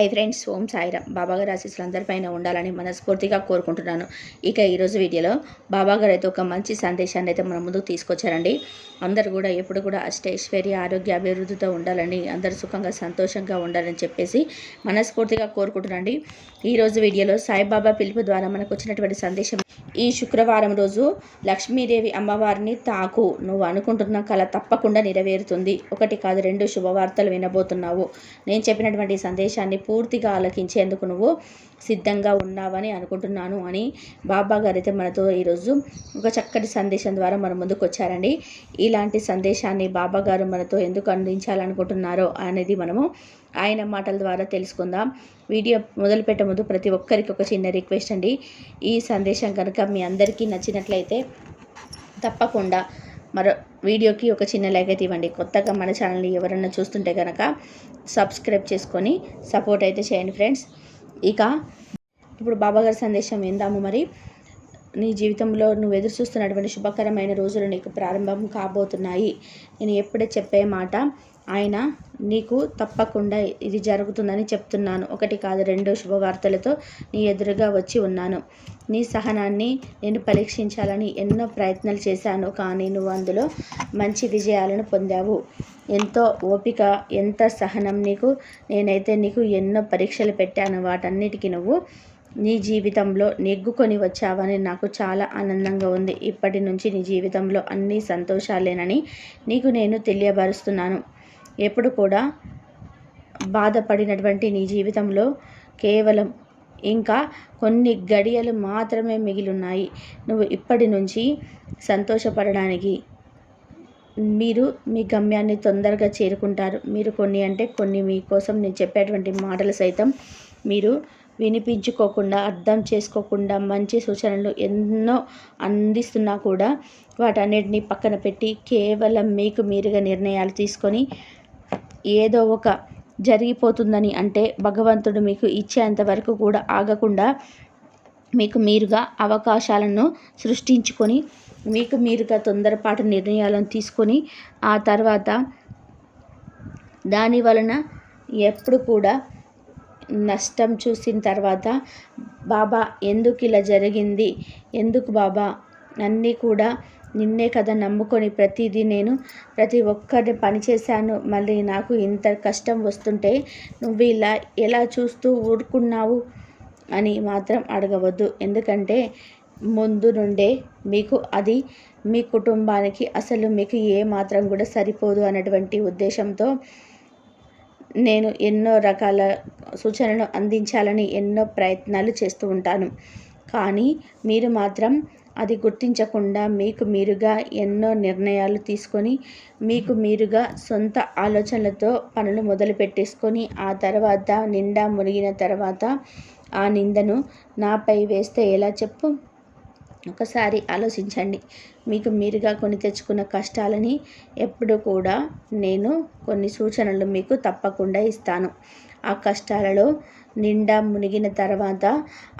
I friends ఓం సాయిరామ్. బాబాగారి ఆశీస్సులు అందరిపైన ఉండాలని మనస్ఫూర్తిగా కోరుకుంటున్నాను. ఇక ఈరోజు వీడియోలో బాబాగారు అయితే ఒక మంచి సందేశాన్ని అయితే మన ముందుకు తీసుకొచ్చారండి. అందరు కూడా ఎప్పుడు కూడా అష్టైశ్వర్య ఆరోగ్య అభివృద్ధితో ఉండాలని అందరు సుఖంగా సంతోషంగా ఉండాలని చెప్పేసి మనస్ఫూర్తిగా కోరుకుంటున్నాండి ఈరోజు వీడియోలో సాయిబాబా పిలుపు ద్వారా మనకు వచ్చినటువంటి సందేశం ఈ శుక్రవారం రోజు లక్ష్మీదేవి అమ్మవారిని తాకు. నువ్వు అనుకుంటున్న కళ తప్పకుండా నెరవేరుతుంది. ఒకటి కాదు రెండు శుభవార్తలు వినబోతున్నావు. నేను చెప్పినటువంటి సందేశాన్ని పూర్తిగా ఆలకించేందుకు నువ్వు సిద్ధంగా ఉన్నావని అనుకుంటున్నాను అని బాబా గారు అయితే మనతో ఈరోజు ఒక చక్కటి సందేశం ద్వారా మన ముందుకు వచ్చారండి. ఇలాంటి సందేశాన్ని బాబా గారు మనతో ఎందుకు అందించాలనుకుంటున్నారో అనేది మనము ఆయన మాటల ద్వారా తెలుసుకుందాం. వీడియో మొదలుపెట్టే ముందు ప్రతి ఒక్కరికి ఒక చిన్న రిక్వెస్ట్ అండి. ఈ సందేశం కనుక మీ అందరికీ నచ్చినట్లయితే తప్పకుండా మరో వీడియోకి ఒక చిన్న లైక్ అయితే ఇవ్వండి. కొత్తగా మన ఛానల్ని ఎవరన్నా చూస్తుంటే కనుక సబ్స్క్రైబ్ చేసుకొని సపోర్ట్ అయితే చేయండి ఫ్రెండ్స్. ఇక ఇప్పుడు బాబాగారి సందేశం ఏందాము మరి. నీ జీవితంలో నువ్వు ఎదురు చూస్తున్నటువంటి శుభకరమైన రోజులు నీకు ప్రారంభం కాబోతున్నాయి. నేను ఎప్పుడే చెప్పే మాట ఆయన నీకు తప్పకుండా ఇది జరుగుతుందని చెప్తున్నాను. ఒకటి కాదు రెండు శుభవార్తలతో నీ ఎదురుగా వచ్చి ఉన్నాను. నీ సహనాన్ని నేను పరీక్షించాలని ఎన్నో ప్రయత్నాలు చేశాను కానీ నువ్వు అందులో మంచి విజయాలను పొందావు. ఎంతో ఓపిక ఎంత సహనం నీకు. నేనైతే నీకు ఎన్నో పరీక్షలు పెట్టాను. వాటన్నిటికీ నువ్వు నీ జీవితంలో నెగ్గుకొని వచ్చావని నాకు చాలా ఆనందంగా ఉంది. ఇప్పటి నుంచి నీ జీవితంలో అన్ని సంతోషాలేనని నీకు నేను తెలియబరుస్తున్నాను. ఎప్పుడు కూడా బాధపడినటువంటి నీ జీవితంలో కేవలం ఇంకా కొన్ని గడియలు మాత్రమే మిగిలిన్నాయి. నువ్వు ఇప్పటి నుంచి సంతోషపడడానికి మీరు మీ గమ్యాన్ని తొందరగా చేరుకుంటారు. మీరు కొన్ని అంటే కొన్ని మీకోసం నేను చెప్పేటువంటి మాటలు సైతం మీరు వినిపించుకోకుండా అర్థం చేసుకోకుండా మంచి సూచనలు ఎన్నో అందిస్తున్నా కూడా వాటన్నిటిని పక్కన పెట్టి కేవలం మీకు మీరుగా నిర్ణయాలు తీసుకొని ఏదో ఒక జరిగిపోతుందని అంటే భగవంతుడు మీకు ఇచ్చేంత వరకు కూడా ఆగకుండా మీకు మీరుగా అవకాశాలను సృష్టించుకొని మీకు మీరుగా తొందరపాటు నిర్ణయాలను తీసుకొని ఆ తర్వాత దాని వలన ఎప్పుడు కూడా నష్టం చూసిన తర్వాత బాబా ఎందుకు ఇలా జరిగింది? ఎందుకు బాబా? అన్నీ కూడా నిన్నే కదా నమ్ముకొని ప్రతిదీ నేను ప్రతి ఒక్కరిని పనిచేశాను మళ్ళీ నాకు ఇంత కష్టం వస్తుంటే నువ్వు ఇలా ఎలా చూస్తూ ఊరుకున్నావు అని మాత్రం అడగవద్దు. ఎందుకంటే ముందు నుండే మీకు అది మీ కుటుంబానికి అసలు మీకు ఏ మాత్రం కూడా సరిపోదు అన్నటువంటి ఉద్దేశంతో నేను ఎన్నో రకాల సూచనలు అందించాలని ఎన్నో ప్రయత్నాలు చేస్తూ ఉంటాను. కానీ మీరు మాత్రం అది గుర్తించకుండా మీకు మీరుగా ఎన్నో నిర్ణయాలు తీసుకొని మీకు మీరుగా సొంత ఆలోచనలతో పనులు మొదలు పెట్టేసుకొని ఆ తర్వాత నిండా మునిగిన తర్వాత ఆ నిందను నాపై వేస్తే ఎలా చెప్పు? ఒకసారి ఆలోచించండి. మీకు మీరుగా కొని తెచ్చుకున్న కష్టాలని ఎప్పుడు కూడా నేను కొన్ని సూచనలు మీకు తప్పకుండా ఇస్తాను. ఆ కష్టాలలో నిండా మునిగిన తర్వాత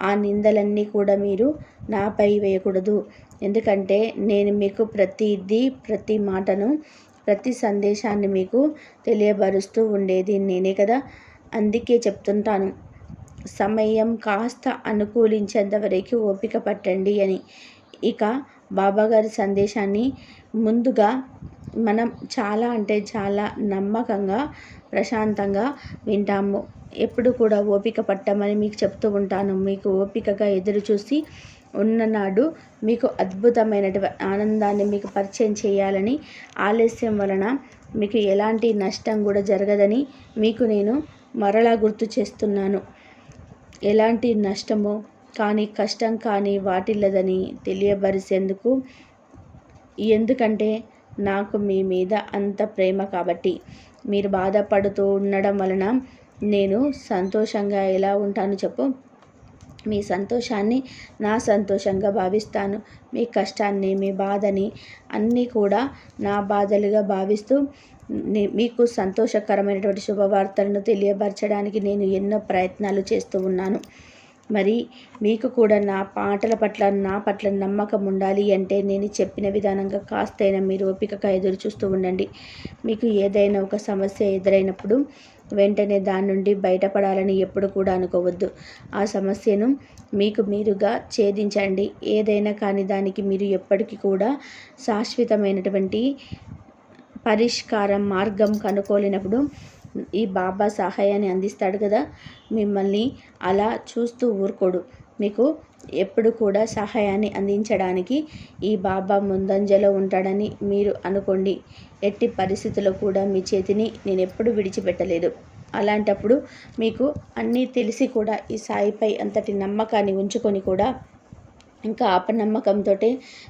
ఆ నిందలన్నీ కూడా మీరు నాపై వేయకూడదు. ఎందుకంటే నేను మీకు ప్రతిదీ ప్రతి మాటను ప్రతి సందేశాన్ని మీకు తెలియబరుస్తూ ఉండేది నేనే కదా. అందుకే చెప్తుంటాను. సమయం కాస్త అనుకూలించేంత వరకు ఓపిక పట్టండి అని. ఇక బాబాగారి సందేశాన్ని ముందుగా మనం చాలా అంటే చాలా నమ్మకంగా ప్రశాంతంగా వింటాము. ఎప్పుడు కూడా ఓపిక పట్టమని మీకు చెప్తూ ఉంటాను. మీకు ఓపికగా ఎదురు చూసి ఉన్ననాడు మీకు అద్భుతమైనటువంటి ఆనందాన్ని మీకు పరిచయం చేయాలని ఆలస్యం వలన మీకు ఎలాంటి నష్టం కూడా జరగదని మీకు నేను మరలా గుర్తు చేస్తున్నాను. ఎలాంటి నష్టమో కానీ కష్టం కానీ వాటిల్లదని తెలియబరిసేందుకు ఎందుకంటే నాకు మీ మీద అంత ప్రేమ కాబట్టి. మీరు బాధపడుతూ ఉండడం వలన నేను సంతోషంగా ఎలా ఉంటాను చెప్పు. మీ సంతోషాన్ని నా సంతోషంగా భావిస్తాను. మీ కష్టాన్ని మీ బాధని అన్నీ కూడా నా బాధలుగా భావిస్తూ మీకు సంతోషకరమైనటువంటి శుభవార్తలను తెలియపరచడానికి నేను ఎన్నో ప్రయత్నాలు చేస్తూ ఉన్నాను. మరి మీకు కూడా నా పాటల పట్ల నా పట్ల నమ్మకం ఉండాలి అంటే నేను చెప్పిన విధానంగా కాస్తైనా మీరు ఓపికగా ఎదురు చూస్తూ ఉండండి. మీకు ఏదైనా ఒక సమస్య ఎదురైనప్పుడు వెంటనే దాని నుండి బయటపడాలని ఎప్పుడు కూడా అనుకోవద్దు. ఆ సమస్యను మీకు మీరుగా ఛేదించండి. ఏదైనా కానీ దానికి మీరు ఎప్పటికీ కూడా శాశ్వతమైనటువంటి పరిష్కారం మార్గం కనుక్కోలేనప్పుడు ఈ బాబా సహాయాన్ని అందిస్తాడు కదా. మిమ్మల్ని అలా చూస్తూ ఊరుకోడు. మీకు ఎప్పుడు కూడా సహాయాన్ని అందించడానికి ఈ బాబా ముందంజలో ఉంటాడని మీరు అనుకోండి. ఎట్టి పరిస్థితుల్లో కూడా మీ చేతిని నేను ఎప్పుడు విడిచిపెట్టలేదు. అలాంటప్పుడు మీకు అన్నీ తెలిసి కూడా ఈ సాయిపై అంతటి నమ్మకాన్ని ఉంచుకొని కూడా ఇంకా అపనమ్మకంతో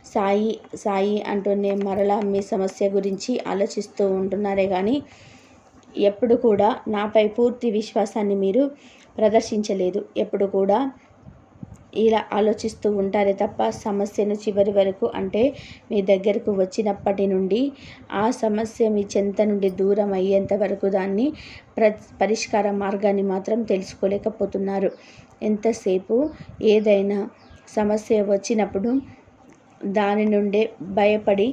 సాయి సాయి అంటూనే మరలా మీ సమస్య గురించి ఆలోచిస్తూ ఉంటున్నారే కానీ ఎప్పుడు కూడా నాపై పూర్తి విశ్వాసాన్ని మీరు ప్రదర్శించలేదు. ఎప్పుడు కూడా ఇలా ఆలోచిస్తూ ఉంటారే తప్ప సమస్యను చివరి వరకు అంటే మీ దగ్గరకు వచ్చినప్పటి నుండి ఆ సమస్య మీ చెంత నుండి దూరం అయ్యేంత వరకు దాన్ని ప్ర పరిష్కార మార్గాన్ని మాత్రం తెలుసుకోలేకపోతున్నారు. ఎంతసేపు ఏదైనా సమస్య వచ్చినప్పుడు దాని నుండే భయపడి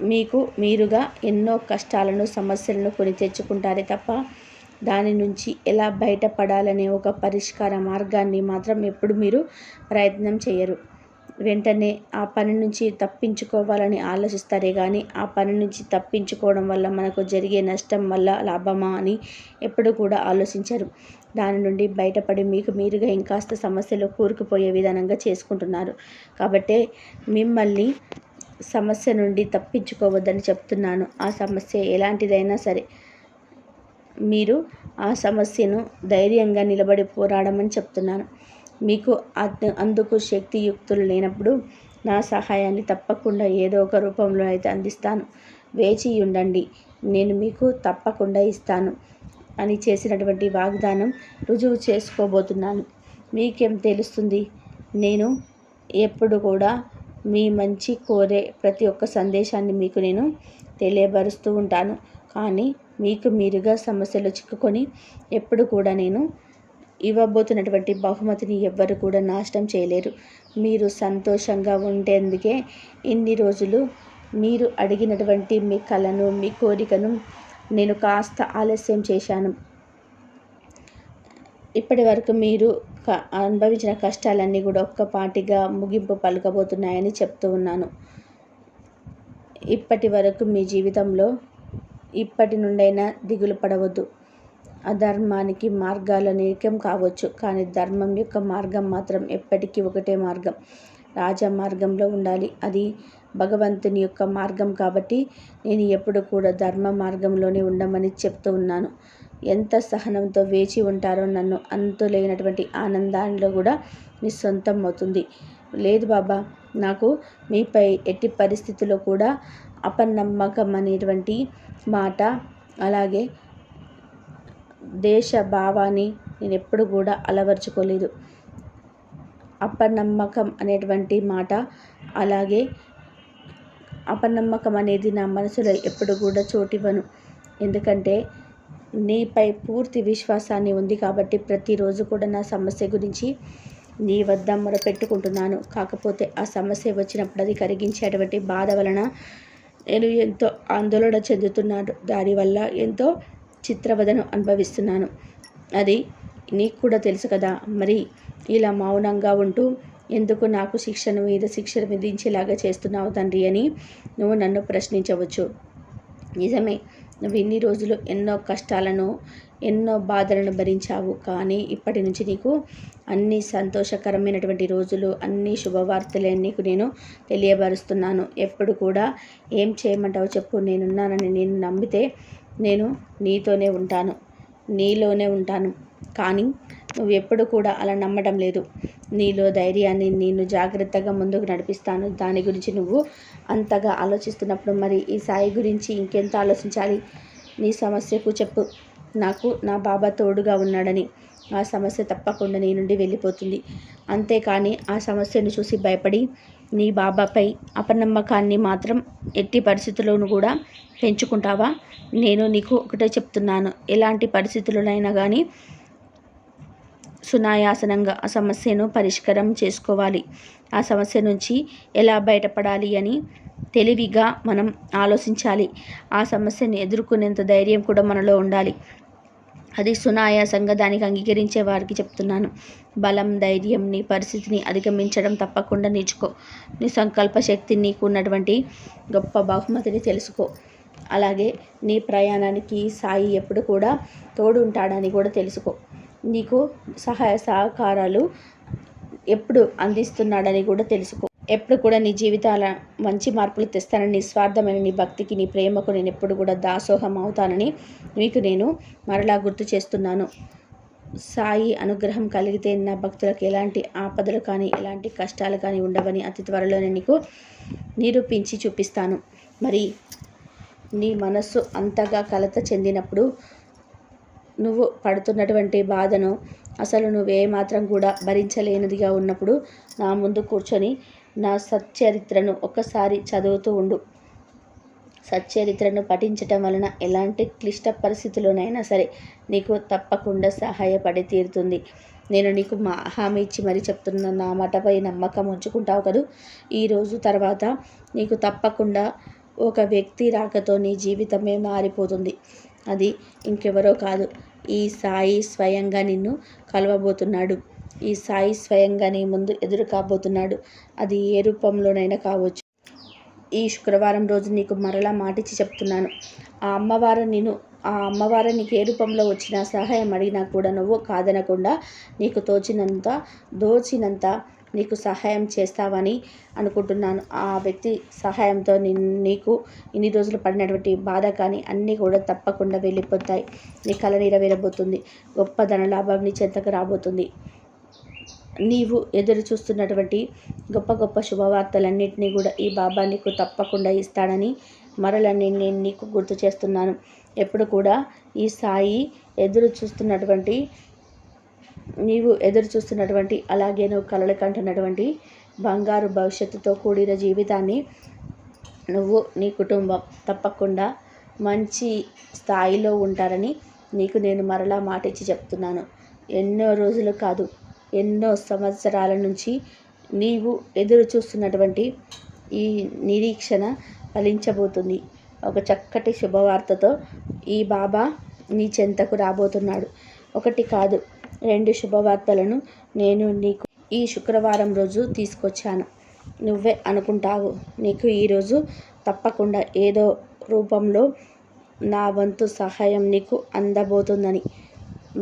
మీకు మీరుగా ఎన్నో కష్టాలను సమస్యలను కొని తెచ్చుకుంటారే తప్ప దాని నుంచి ఎలా బయటపడాలనే ఒక పరిష్కార మార్గాన్ని మాత్రం ఎప్పుడు మీరు ప్రయత్నం చేయరు. వెంటనే ఆ పని నుంచి తప్పించుకోవాలని ఆలోచిస్తారే కానీ ఆ పని నుంచి తప్పించుకోవడం వల్ల మనకు జరిగే నష్టం వల్ల లాభమా అని ఎప్పుడు కూడా ఆలోచించరు. దాని నుండి బయటపడి మీకు మీరుగా ఇంకాస్త సమస్యలో కూరుకుపోయే విధానంగా చేసుకుంటున్నారు. కాబట్టే మిమ్మల్ని సమస్య నుండి తప్పించుకోవద్దని చెప్తున్నాను. ఆ సమస్య ఎలాంటిదైనా సరే మీరు ఆ సమస్యను ధైర్యంగా నిలబడి పోరాడమని చెప్తున్నాను. మీకు అందుకు శక్తియుక్తులు లేనప్పుడు నా సహాయాన్ని తప్పకుండా ఏదో ఒక రూపంలో అయితే అందిస్తాను. వేచి ఉండండి నేను మీకు తప్పకుండా ఇస్తాను. అని చేసినటువంటి వాగ్దానం రుజువు చేసుకోబోతున్నాను. మీకేం తెలుస్తుంది? నేను ఎప్పుడు కూడా మీ మంచి కోరే ప్రతి ఒక్క సందేశాన్ని మీకు నేను తెలియబరుస్తూ ఉంటాను. కానీ మీకు మీరుగా సమస్యలు చిక్కుకొని ఎప్పుడు కూడా నేను ఇవ్వబోతున్నటువంటి బహుమతిని ఎవ్వరు కూడా నాశనం చేయలేరు. మీరు సంతోషంగా ఉండేందుకే ఇన్ని రోజులు మీరు అడిగినటువంటి మీ కళను మీ కోరికను నేను కాస్త ఆలస్యం చేశాను. ఇప్పటి వరకు మీరు అనుభవించిన కష్టాలన్నీ కూడా ఒక్కపాటిగా ముగింపు పలకబోతున్నాయని చెప్తూ ఉన్నాను. ఇప్పటి వరకు మీ జీవితంలో ఇప్పటి నుండైనా దిగులు పడవద్దు. అధర్మానికి మార్గాలు అనేకం కావచ్చు కానీ ధర్మం యొక్క మార్గం మాత్రం ఎప్పటికీ ఒకటే మార్గం. రాజ మార్గంలో ఉండాలి. అది భగవంతుని యొక్క మార్గం కాబట్టి నేను ఎప్పుడు కూడా ధర్మ మార్గంలోనే ఉండమని చెప్తూ ఉన్నాను. ఎంత సహనంతో వేచి ఉంటారో నన్ను అంతులేనటువంటి ఆనందాల్లో కూడా మీ సొంతం అవుతుంది. లేదు బాబా నాకు మీపై ఎట్టి పరిస్థితుల్లో కూడా అపనమ్మకం అనేటువంటి మాట అలాగే దేశ భావాన్ని నేను ఎప్పుడు కూడా అలవర్చుకోలేదు. అపనమ్మకం అనేటువంటి మాట అలాగే అపనమ్మకం అనేది నా మనసులో ఎప్పుడు కూడా చోటివ్వను ఎందుకంటే నీపై పూర్తి విశ్వాసాన్ని ఉంది కాబట్టి ప్రతిరోజు కూడా నా సమస్య గురించి నీ వద్ద మొరపెట్టుకుంటున్నాను. కాకపోతే ఆ సమస్య వచ్చినప్పుడు అది కరిగించేటువంటి బాధ వలన నేను ఎంతో ఆందోళన చెందుతున్నాను. దానివల్ల ఎంతో చిత్రవదను అనుభవిస్తున్నాను. అది నీకు కూడా తెలుసు కదా. మరి ఇలా మౌనంగా ఉంటూ ఎందుకు నాకు శిక్షణ మీద శిక్షణ విధించేలాగా చేస్తున్నావు తండ్రి అని నువ్వు నన్ను ప్రశ్నించవచ్చు. నిజమే నువ్వు ఇన్ని రోజులు ఎన్నో కష్టాలను ఎన్నో బాధలను భరించావు. కానీ ఇప్పటి నుంచి నీకు అన్ని సంతోషకరమైనటువంటి రోజులు అన్ని శుభవార్తలే నీకు నేను తెలియబరుస్తున్నాను. ఎప్పుడు కూడా ఏం చేయమంటావు చెప్పు. నేనున్నానని నేను నమ్మితే నేను నీతోనే ఉంటాను నీలోనే ఉంటాను. కానీ నువ్వు ఎప్పుడు కూడా అలా నమ్మడం లేదు. నీలో ధైర్యాన్ని నేను జాగ్రత్తగా ముందుకు నడిపిస్తాను. దాని గురించి నువ్వు అంతగా ఆలోచిస్తున్నప్పుడు మరి ఈ సాయి గురించి ఇంకెంత ఆలోచించాలి? నీ సమస్యకు చెప్పు. నాకు నా బాబా తోడుగా ఉన్నాడని. ఆ సమస్య తప్పకుండా నీ నుండి వెళ్ళిపోతుంది. అంతేకాని ఆ సమస్యను చూసి భయపడి నీ బాబాపై అపనమ్మకాన్ని మాత్రం ఎట్టి పరిస్థితుల్లోనూ కూడా పెంచుకుంటావా? నేను నీకు ఒకటే చెప్తున్నాను. ఎలాంటి పరిస్థితులైనా కానీ సునాయాసనంగా ఆ సమస్యను పరిష్కారం చేసుకోవాలి. ఆ సమస్య నుంచి ఎలా బయటపడాలి అని తెలివిగా మనం ఆలోచించాలి. ఆ సమస్యని ఎదుర్కొనేంత ధైర్యం కూడా మనలో ఉండాలి. అది సునాయాసంగా దానికి అంగీకరించే వారికి చెప్తున్నాను. బలం ధైర్యం నీ పరిస్థితిని అధిగమించడం తప్పకుండా నేర్చుకో. నీ సంకల్ప శక్తి నీకు ఉన్నటువంటి గొప్ప బహుమతిని తెలుసుకో. అలాగే నీ ప్రయాణానికి సాయి ఎప్పుడు కూడా తోడు ఉంటాడని కూడా తెలుసుకో. నీకు సహాయ సహకారాలు ఎప్పుడు అందిస్తున్నాడని కూడా తెలుసుకో. ఎప్పుడు కూడా నీ జీవితాల మంచి మార్పులు తెస్తానని నిస్వార్థమైన నీ భక్తికి నీ ప్రేమకు నేను ఎప్పుడు కూడా దాసోహం అవుతానని మీకు నేను మరలా గుర్తు చేస్తున్నాను. సాయి అనుగ్రహం కలిగితే నా భక్తులకు ఎలాంటి ఆపదలు కానీ ఎలాంటి కష్టాలు కానీ ఉండవని అతి త్వరలోనే నీకు నిరూపించి చూపిస్తాను. మరి నీ మనస్సు అంతగా కలత చెందినప్పుడు నువ్వు పడుతున్నటువంటి బాధను అసలు నువ్వే మాత్రం కూడా భరించలేనిదిగా ఉన్నప్పుడు నా ముందు కూర్చొని నా సచ్చరిత్రను ఒక్కసారి చదువుతూ ఉండు. సచ్చరిత్రను పఠించటం వలన ఎలాంటి క్లిష్ట పరిస్థితుల్లోనైనా సరే నీకు తప్పకుండా సహాయపడి తీరుతుంది. నేను నీకు మా హామీ ఇచ్చి మరీ చెప్తున్న నా మాటపై నమ్మకం ఉంచుకుంటావు కదూ? ఈరోజు తర్వాత నీకు తప్పకుండా ఒక వ్యక్తి రాకతో నీ జీవితమే మారిపోతుంది. అది ఇంకెవరో కాదు. ఈ సాయి స్వయంగా నిన్ను కలవబోతున్నాడు. ఈ సాయి స్వయంగా నీ ముందు ఎదురు కాబోతున్నాడు. అది ఏ రూపంలోనైనా కావచ్చు. ఈ శుక్రవారం రోజు నీకు మరలా మాటిచ్చి చెప్తున్నాను. ఆ అమ్మవారు నేను ఆ అమ్మవారు నీకు ఏ రూపంలో వచ్చినా సహాయం అడిగినా కూడా నువ్వు కాదనకుండా నీకు తోచినంత దోచినంత నీకు సహాయం చేస్తావని అనుకుంటున్నాను. ఆ వ్యక్తి సహాయంతో నీకు ఇన్ని రోజులు పడినటువంటి బాధ కానీ అన్నీ కూడా తప్పకుండా వెళ్ళిపోతాయి. నీ కళ నెరవేరబోతుంది. గొప్ప ధనలాభం నీ చెంతకు రాబోతుంది. నీవు ఎదురు చూస్తున్నటువంటి గొప్ప గొప్ప శుభవార్తలన్నింటినీ కూడా ఈ బాబా నీకు తప్పకుండా ఇస్తాడని మరలని నేను నేను నీకు గుర్తు చేస్తున్నాను. ఎప్పుడు కూడా ఈ సాయి ఎదురు చూస్తున్నటువంటి నీవు ఎదురు చూస్తున్నటువంటి అలాగే నువ్వు కలలు కంటున్నటువంటి బంగారు భవిష్యత్తుతో కూడిన జీవితాన్ని నువ్వు నీ కుటుంబం తప్పకుండా మంచి స్థాయిలో ఉంటారని నీకు నేను మరలా మాట ఇచ్చి చెప్తున్నాను. ఎన్నో రోజులు కాదు ఎన్నో సంవత్సరాల నుంచి నీవు ఎదురు చూస్తున్నటువంటి ఈ నిరీక్షణ ఫలించబోతుంది. ఒక చక్కటి శుభవార్తతో ఈ బాబా నీ చెంతకు రాబోతున్నాడు. ఒకటి కాదు రెండు శుభవార్తలను నేను నీకు ఈ శుక్రవారం రోజు తీసుకొచ్చాను. నువ్వే అనుకుంటావు. నీకు ఈరోజు తప్పకుండా ఏదో రూపంలో నా వంతు సహాయం నీకు అందబోతుందని.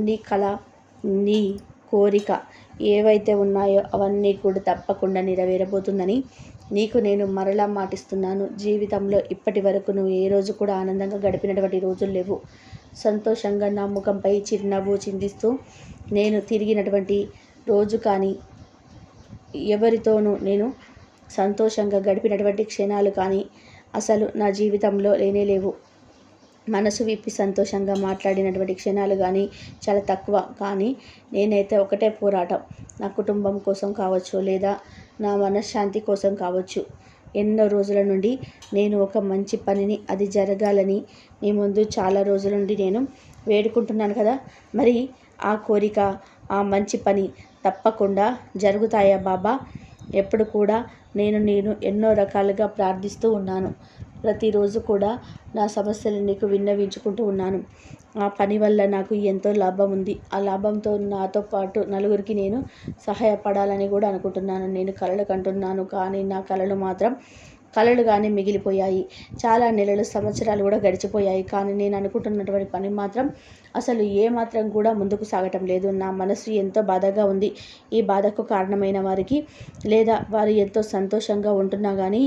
నీ కళ నీ కోరిక ఏవైతే ఉన్నాయో అవన్నీ కూడా తప్పకుండా నెరవేరబోతుందని నీకు నేను మరలా మాటిస్తున్నాను. జీవితంలో ఇప్పటి వరకు నువ్వు ఏ రోజు కూడా ఆనందంగా గడిపినటువంటి రోజులు లేవు. సంతోషంగా నా ముఖంపై చిరునవ్వు చిందిస్తూ నేను తిరిగినటువంటి రోజు కానీ ఎవరితోనూ నేను సంతోషంగా గడిపినటువంటి క్షణాలు కానీ అసలు నా జీవితంలో లేనే లేవు. మనసు విప్పి సంతోషంగా మాట్లాడినటువంటి క్షణాలు కానీ చాలా తక్కువ కానీ నేనైతే ఒకటే పోరాటం. నా కుటుంబం కోసం కావచ్చు లేదా నా మనశ్శాంతి కోసం కావచ్చు. ఎన్నో రోజుల నుండి నేను ఒక మంచి పనిని అది జరగాలని మీ ముందు చాలా రోజుల నుండి నేను వేడుకుంటున్నాను కదా. మరి ఆ కోరిక ఆ మంచి పని తప్పకుండా జరుగుతాయా బాబా? ఎప్పుడు కూడా నేను నేను ఎన్నో రకాలుగా ప్రార్థిస్తూ ఉన్నాను. ప్రతిరోజు కూడా నా సమస్యలు నీకు విన్నవించుకుంటూ ఉన్నాను. ఆ పని వల్ల నాకు ఎంతో లాభం ఉంది. ఆ లాభంతో నాతో పాటు నలుగురికి నేను సహాయపడాలని కూడా అనుకుంటున్నాను. నేను కలలు కంటున్నాను కానీ నా కళలు మాత్రం కళలుగానే మిగిలిపోయాయి. చాలా నెలలు సంవత్సరాలు కూడా గడిచిపోయాయి కానీ నేను అనుకుంటున్నటువంటి పని మాత్రం అసలు ఏమాత్రం కూడా ముందుకు సాగటం లేదు. నా మనసు ఎంతో బాధగా ఉంది. ఈ బాధకు కారణమైన వారికి లేదా వారు ఎంతో సంతోషంగా ఉంటున్నా కానీ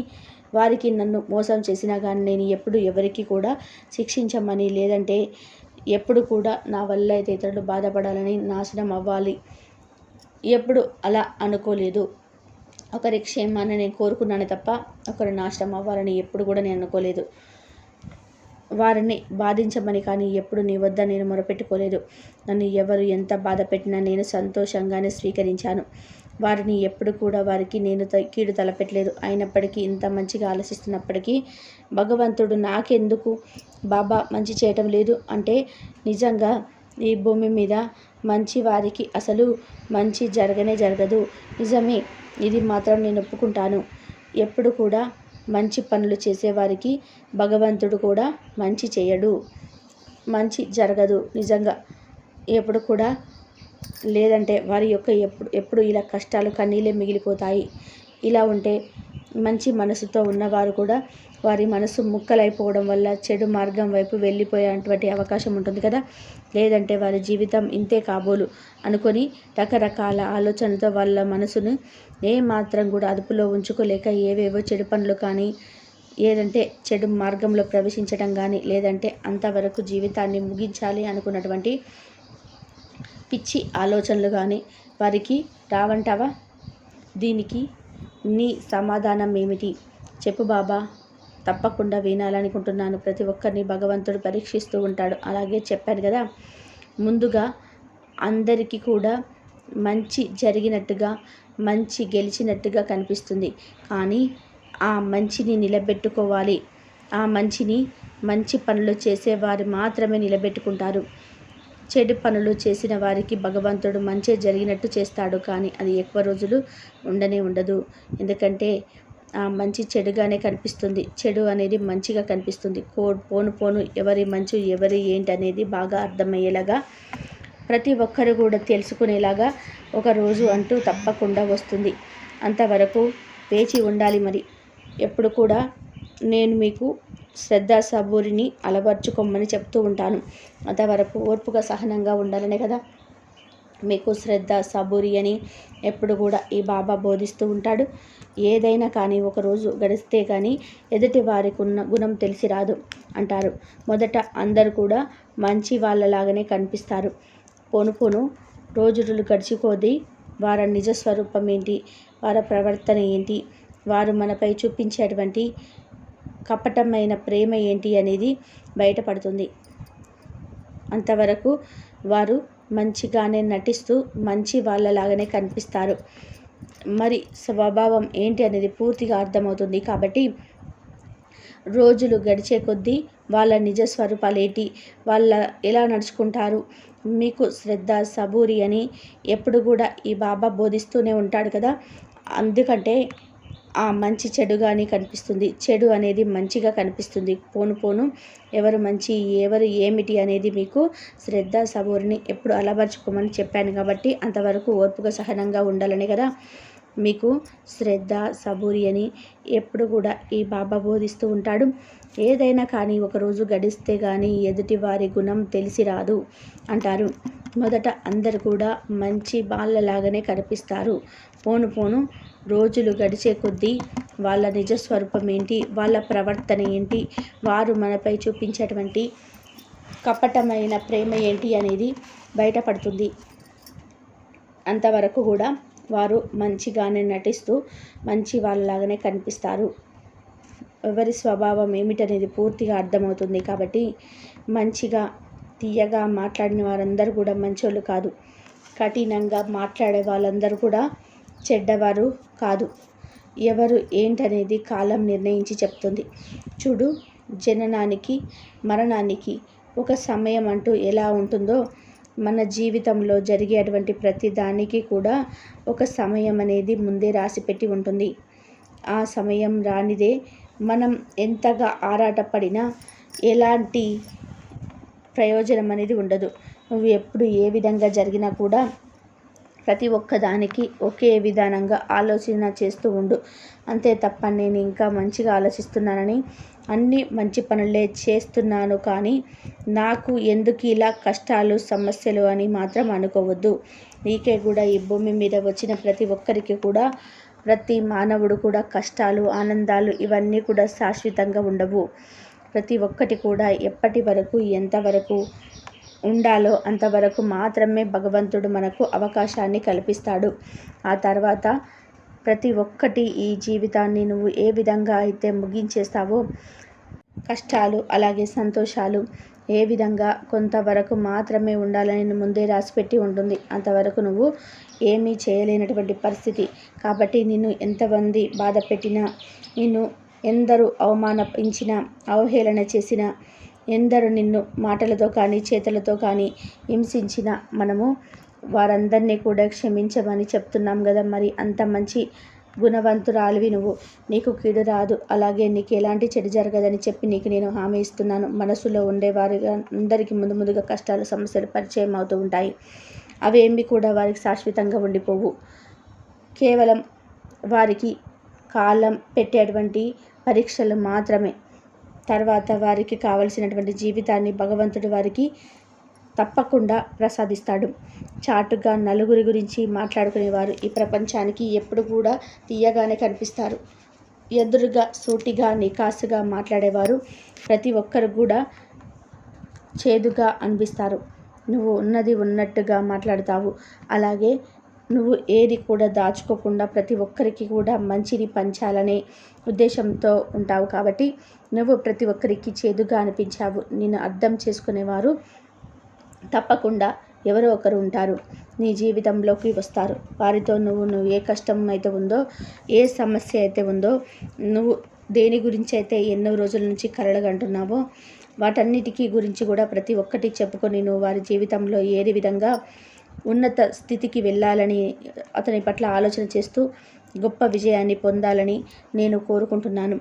వారికి నన్ను మోసం చేసినా కానీ నేను ఎప్పుడు ఎవరికి కూడా శిక్షించమని లేదంటే ఎప్పుడు కూడా నా వల్ల అయితే ఇతరులు బాధపడాలని నాశనం అవ్వాలి. ఎప్పుడు అలా అనుకోలేదు. ఒకరి క్షేమాన్ని నేను కోరుకున్నాను తప్ప ఒకరు నాశనం అవ్వాలని ఎప్పుడు కూడా నేను అనుకోలేదు. వారిని బాధించమని కానీ ఎప్పుడు నీ వద్ద నేను మొరపెట్టుకోలేదు. నన్ను ఎవరు ఎంత బాధ పెట్టినా నేను సంతోషంగానే స్వీకరించాను. వారిని ఎప్పుడు కూడా వారికి నేను కీడు తలపెట్టలేదు. అయినప్పటికీ ఇంత మంచిగా ఆలోచిస్తున్నప్పటికీ భగవంతుడు నాకెందుకు? బాబా మంచి చేయటం లేదు అంటే నిజంగా ఈ భూమి మీద మంచి వారికి అసలు మంచి జరగనే జరగదు. నిజమే ఇది మాత్రం నేను ఒప్పుకుంటాను. ఎప్పుడు కూడా మంచి పనులు చేసేవారికి భగవంతుడు కూడా మంచి చేయడు. మంచి జరగదు. నిజంగా ఎప్పుడు కూడా లేదంటే వారి యొక్క ఎప్పుడు ఎప్పుడు ఇలా కష్టాలు కన్నీళ్ళే మిగిలిపోతాయి. ఇలా ఉంటే మంచి మనసుతో ఉన్నవారు కూడా వారి మనసు ముక్కలైపోవడం వల్ల చెడు మార్గం వైపు వెళ్ళిపోయేటువంటి అవకాశం ఉంటుంది కదా. లేదంటే వారి జీవితం ఇంతే కాబోలు అనుకొని రకరకాల ఆలోచనలతో వాళ్ళ మనసును ఏ మాత్రం కూడా అదుపులో ఉంచుకోలేక ఏవేవో చెడు పనులు కానీ ఏదంటే చెడు మార్గంలో ప్రవేశించడం కానీ లేదంటే అంతవరకు జీవితాన్ని ముగించాలి అనుకున్నటువంటి పిచ్చి ఆలోచనలు కానీ వారికి రావంటావా? దీనికి నీ సమాధానం ఏమిటి? చెప్పు బాబా. తప్పకుండా వినాలనుకుంటున్నాను. ప్రతి ఒక్కరిని భగవంతుడు పరీక్షిస్తూ ఉంటాడు. అలాగే చెప్పాను కదా. ముందుగా అందరికీ కూడా మంచి జరిగినట్టుగా మంచి గెలిచినట్టుగా కనిపిస్తుంది. కానీ ఆ మంచిని నిలబెట్టుకోవాలి. ఆ మంచిని మంచి పనులు చేసేవారు మాత్రమే నిలబెట్టుకుంటారు. చెడు పనులు చేసిన వారికి భగవంతుడు మంచి జరిగినట్టు చేస్తాడు కానీ అది ఎక్కువ రోజులు ఉండనే ఉండదు. ఎందుకంటే ఆ మంచి చెడుగానే కనిపిస్తుంది. చెడు అనేది మంచిగా కనిపిస్తుంది. కో పోను పోను ఎవరి మంచు ఎవరి ఏంటి అనేది బాగా అర్థమయ్యేలాగా ప్రతి ఒక్కరు కూడా తెలుసుకునేలాగా ఒక రోజు అంటూ తప్పకుండా వస్తుంది. అంతవరకు వేచి ఉండాలి మరి. ఎప్పుడు కూడా నేను మీకు శ్రద్ధ సబూరిని అలవర్చుకోమని చెప్తూ ఉంటాను. అంతవరకు ఓర్పుగా సహనంగా ఉండాలనే కదా? మీకు శ్రద్ధ సబూరి అని ఎప్పుడు కూడా ఈ బాబా బోధిస్తూ ఉంటాడు. ఏదైనా కానీ ఒకరోజు గడిస్తే కానీ ఎదుటి వారికి ఉన్న గుణం తెలిసి రాదు అంటారు. మొదట అందరు కూడా మంచి వాళ్ళలాగానే కనిపిస్తారు. పోను పోను రోజులు గడిచిపోది వారి నిజ స్వరూపం ఏంటి? వారి ప్రవర్తన ఏంటి? వారు మనపై చూపించేటువంటి కపటమైన ప్రేమ ఏంటి అనేది బయటపడుతుంది. అంతవరకు వారు మంచిగానే నటిస్తూ మంచి వాళ్ళలాగానే కనిపిస్తారు. మరి స్వభావం ఏంటి అనేది పూర్తిగా అర్థమవుతుంది కాబట్టి రోజులు గడిచే కొద్దీ వాళ్ళ నిజ స్వరూపాలు ఏంటి వాళ్ళ ఎలా నడుచుకుంటారు మీకు శ్రద్ధ సబూరి అని ఎప్పుడు కూడా ఈ బాబా బోధిస్తూనే ఉంటాడు కదా. అందుకంటే ఆ మంచి చెడుగాని కనిపిస్తుంది. చెడు అనేది మంచిగా కనిపిస్తుంది. పోను పోను ఎవరు మంచి ఎవరు ఏమిటి అనేది మీకు శ్రద్ధ సబూరిని ఎప్పుడు అలవర్చుకోమని చెప్పాను కాబట్టి అంతవరకు ఓర్పుగా సహనంగా ఉండాలని కదా. మీకు శ్రద్ధ సబూరి అని ఎప్పుడు కూడా ఈ బాబా బోధిస్తూ ఉంటాడు. ఏదైనా కానీ ఒకరోజు గడిస్తే కానీ ఎదుటి వారి గుణం తెలిసి రాదు అంటారు. మొదట అందరు కూడా మంచి వాళ్ళలాగానే కనిపిస్తారు. పోను పోను రోజులు గడిచే కొద్దీ వాళ్ళ నిజస్వరూపం ఏంటి? వాళ్ళ ప్రవర్తన ఏంటి? వారు మనపై చూపించేటువంటి కపటమైన ప్రేమ ఏంటి అనేది బయటపడుతుంది. అంతవరకు కూడా వారు మంచిగానే నటిస్తూ మంచి వాళ్ళలాగానే కనిపిస్తారు. ఎవరి స్వభావం ఏమిటనేది పూర్తిగా అర్థమవుతుంది కాబట్టి మంచిగా తీయగా మాట్లాడిన వారందరూ కూడా మంచోళ్ళు కాదు. కఠినంగా మాట్లాడే వాళ్ళందరూ కూడా చెడ్డవారు కాదు. ఎవరు ఏంటనేది కాలం నిర్ణయించి చెప్తుంది. చూడు జననానికి మరణానికి ఒక సమయం అంటూ ఎలా ఉంటుందో మన జీవితంలో జరిగేటువంటి ప్రతి దానికి కూడా ఒక సమయం అనేది ముందే రాసిపెట్టి ఉంటుంది. ఆ సమయం రానిదే మనం ఎంతగా ఆరాటపడినా ఎలాంటి ప్రయోజనం అనేది ఉండదు. నువ్వు ఎప్పుడు ఏ విధంగా జరిగినా కూడా ప్రతి ఒక్కదానికి ఒకే విధానంగా ఆలోచన చేస్తూ ఉండు. అంతే తప్ప నేను ఇంకా మంచిగా ఆలోచిస్తున్నానని అన్ని మంచి పనులే చేస్తున్నాను కానీ నాకు ఎందుకు ఇలా కష్టాలు సమస్యలు అని మాత్రం అనుకోవద్దు. నీకే కూడా ఈ భూమి మీద వచ్చిన ప్రతి ఒక్కరికి కూడా ప్రతి మానవుడు కూడా కష్టాలు ఆనందాలు ఇవన్నీ కూడా శాశ్వతంగా ఉండవు. ప్రతి ఒక్కటి కూడా ఎప్పటి వరకు ఎంతవరకు ఉండాలో అంతవరకు మాత్రమే భగవంతుడు మనకు అవకాశాన్ని కల్పిస్తాడు. ఆ తర్వాత ప్రతి ఒక్కటి ఈ జీవితాన్ని నువ్వు ఏ విధంగా అయితే ముగించేస్తావో కష్టాలు అలాగే సంతోషాలు ఏ విధంగా కొంతవరకు మాత్రమే ఉండాలని ముందే రాసిపెట్టి ఉంటుంది. అంతవరకు నువ్వు ఏమీ చేయలేనటువంటి పరిస్థితి. కాబట్టి నిన్ను ఎంతమంది బాధ పెట్టినా నిన్ను ఎందరూ అవమానించినా అవహేళన చేసినా ఎందరు నిన్ను మాటలతో కానీ చేతులతో కానీ హింసించినా మనము వారందరినీ కూడా క్షమించమని చెప్తున్నాం కదా. మరి అంత మంచి గుణవంతురాలివి నువ్వు. నీకు కీడు రాదు. అలాగే నీకు ఎలాంటి చెడు జరగదని చెప్పి నీకు నేను హామీ ఇస్తున్నాను. మనసులో ఉండేవారిగా అందరికీ ముందు ముందుగా కష్టాలు సమస్యలు పరిచయం అవుతూ ఉంటాయి. అవేమి కూడా వారికి శాశ్వతంగా ఉండిపోవు. కేవలం వారికి కాలం పెట్టేటువంటి పరీక్షలు మాత్రమే. తర్వాత వారికి కావలసినటువంటి జీవితాన్ని భగవంతుడు వారికి తప్పకుండా ప్రసాదిస్తాడు. చాటుగా నలుగురి గురించి మాట్లాడుకునేవారు. ఈ ప్రపంచానికి ఎప్పుడు కూడా తీయగానే కనిపిస్తారు. ఎదురుగా సూటిగా నికాసుగా మాట్లాడేవారు. ప్రతి ఒక్కరు కూడా చేదుగా అనిపిస్తారు. నువ్వు ఉన్నది ఉన్నట్టుగా మాట్లాడతావు. అలాగే నువ్వు ఏది కూడా దాచుకోకుండా ప్రతి ఒక్కరికి కూడా మంచిని పంచాలనే ఉద్దేశంతో ఉంటావు కాబట్టి నువ్వు ప్రతి ఒక్కరికి చేదుగా అనిపించావు. నేను అర్థం చేసుకునేవారు తప్పకుండా ఎవరో ఒకరు ఉంటారు. నీ జీవితంలోకి వస్తారు. వారితో నువ్వు నువ్వు ఏ కష్టం అయితే ఉందో ఏ సమస్య అయితే ఉందో నువ్వు దేని గురించి అయితే ఎన్నో రోజుల నుంచి కలలుగంటున్నావో వాటన్నిటికీ గురించి కూడా ప్రతి ఒక్కటి చెప్పుకొని నువ్వు వారి జీవితంలో ఏది విధంగా ఉన్నత స్థితికి వెళ్ళాలని అతని పట్ల ఆలోచన చేస్తూ గొప్ప విజయాన్ని పొందాలని నేను కోరుకుంటున్నాను.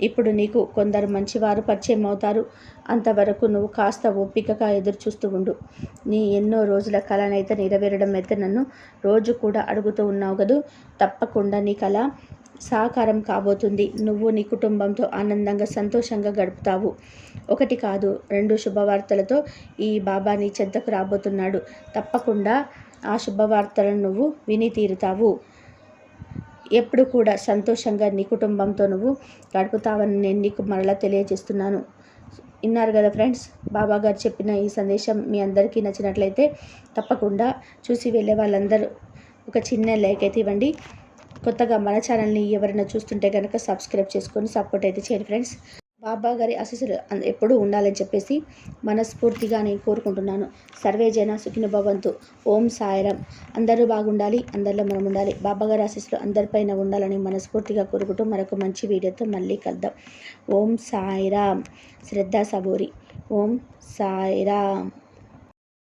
ఇప్పుడు నీకు కొందరు మంచివారు పరిచయం అవుతారు అంతవరకు నువ్వు కాస్త ఓపికగా ఎదురు చూస్తూ ఉండు. నీ ఎన్నో రోజుల కళనైతే నెరవేరడం అయితే నన్ను రోజు కూడా అడుగుతూ ఉన్నావు కదూ. తప్పకుండా నీ కళ సాకారం కాబోతుంది. నువ్వు నీ కుటుంబంతో ఆనందంగా సంతోషంగా గడుపుతావు. ఒకటి కాదు రెండు శుభవార్తలతో ఈ బాబా నీ చెంతకు రాబోతున్నాడు. తప్పకుండా ఆ శుభవార్తలను నువ్వు విని తీరుతావు. ఎప్పుడు కూడా సంతోషంగా నీ కుటుంబంతో నువ్వు గడుపుతావని నేను నీకు మరలా తెలియజేస్తున్నాను. విన్నారు కదా ఫ్రెండ్స్? బాబా గారు చెప్పిన ఈ సందేశం మీ అందరికీ నచ్చినట్లయితే తప్పకుండా చూసి వెళ్ళే వాళ్ళందరూ ఒక చిన్న లైక్ అయితే ఇవ్వండి. కొత్తగా మన ఛానల్ని ఎవరైనా చూస్తుంటే కనుక సబ్స్క్రైబ్ చేసుకొని సపోర్ట్ అయితే చేయండి ఫ్రెండ్స్. బాబా గారి ఆశీస్సులు ఎప్పుడూ ఉండాలని చెప్పేసి మనస్ఫూర్తిగా నేను కోరుకుంటున్నాను. సర్వే జన సుఖిన భవంతు. ఓం సాయరం అందరూ బాగుండాలి అందరిలో మనం ఉండాలి. బాబా గారి ఆశీస్సులు అందరిపైన ఉండాలని మనస్ఫూర్తిగా కోరుకుంటూ మరొక మంచి వీడియోతో మళ్ళీ కలుద్దాం. ఓం సాయిరామ్. శ్రద్ధా సబూరి. ఓం సాయిరామ్.